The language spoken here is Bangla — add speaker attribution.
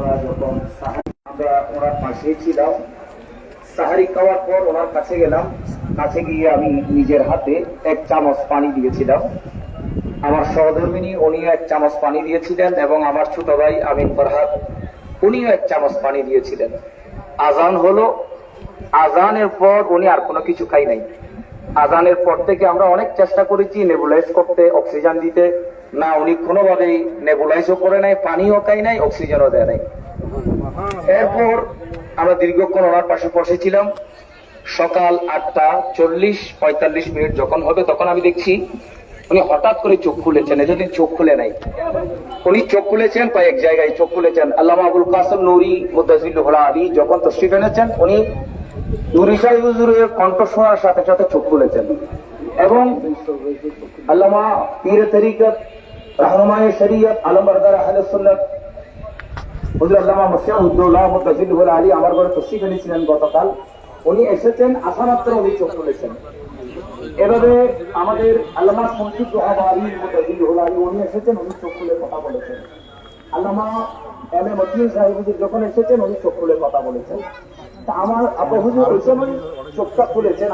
Speaker 1: আমরা যখন সাহারি, আমরা ওনার পাশেই ছিলাম। সাহারি খাওয়ার পর ওনার কাছে গেলাম। কাছে গিয়ে আমি নিজের হাতে এক চামচ পানি দিয়েছিলাম। আমার সহধর্মিনী উনিও এক চামচ পানি দিয়েছিলেন এবং আমার ছোট ভাই আমিন ফরহাদ উনিও এক চামচ পানি দিয়েছিলেন। আজান হলো। আজানের পর উনি আর কোনো কিছু খাই নাই। আজানের পর থেকে আমরা অনেক চেষ্টা করেছি নেবুলাইজ করতে, অক্সিজেন দিতে। না, উনি কোনোভাবেই নেবুলাইজও করে নাই, পানিও খাই নাই, অক্সিজেনও দেয় নাই। এরপর আমরা দীর্ঘক্ষণ ওনার পাশে বসেছিলাম। সকাল আটটা চল্লিশ, পঁয়তাল্লিশ মিনিট যখন হবে তখন আমি দেখছি উনি হঠাৎ করে চোখ খুলেছেন এতদিন চোখ খুলে নাই। উনি চোখ খুলেছেন কয়েক জায়গায় চোখ খুলেছেন। আল্লামা আবুল কাসম নুরি মুদাজিল্লুল আলী যখন তশরিফ এনেছেন, উনি নুরি সাহেব হুজুরের কণ্ঠ শোনার সাথে সাথে চোখ খুলেছেন। এবং আল্লামা পীর তরিকত এভাবে আমাদের আল্লামা সঞ্চিত আলী খুলে কথা বলেছেন। আল্লামা এম এ সাহেব যখন এসেছেন, উনি চোখ খুলে কথা বলেছেন। তা আমার উনি চোখটা খুলেছেন।